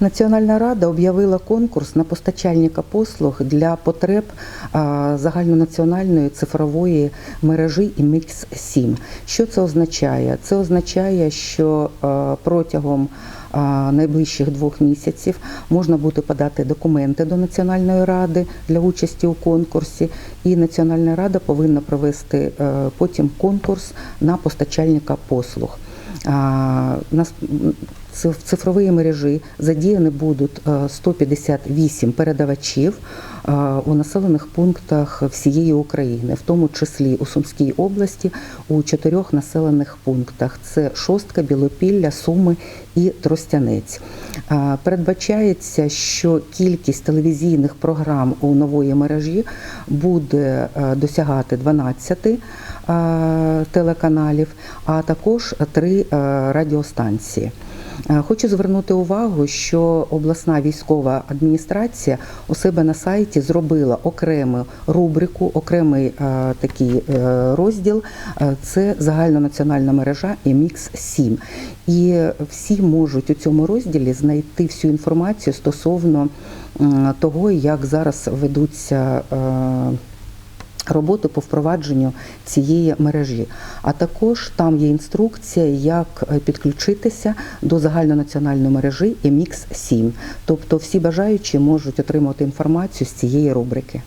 Національна рада об'явила конкурс на постачальника послуг для потреб загальнонаціональної цифрової мережі імікс 7 Що це означає? Це означає, що протягом найближчих двох місяців можна буде подати документи до Національної ради для участі у конкурсі, і Національна рада повинна провести е, потім конкурс на постачальника послуг. В цифровій мережі задіяні будуть е, 158 передавачів е, у населених пунктах всієї України, в тому числі у Сумській області у чотирьох населених пунктах: це Шостка, Білопілля, Суми і Тростянець. Е, Передбачається, що кількість телевізійних програм у нової мережі буде е, досягати 12 е, телеканалів, а також три е, радіостанції. Е, Хочу звернути увагу, що обласна військова адміністрація у себе на сайті зробила окрему рубрику, окремий е, такий е, розділ. Е, Це загальнонаціональна мережа МІКС 7 І всі можуть у цьому розділі знайти всю інформацію стосовно того, як зараз ведуться. е, роботи по впровадженню цієї мережі. А також там є інструкція, як е, підключитися до загальнонаціональної мережі MX 7 Тобто всі бажаючі можуть отримати інформацію з цієї рубрики.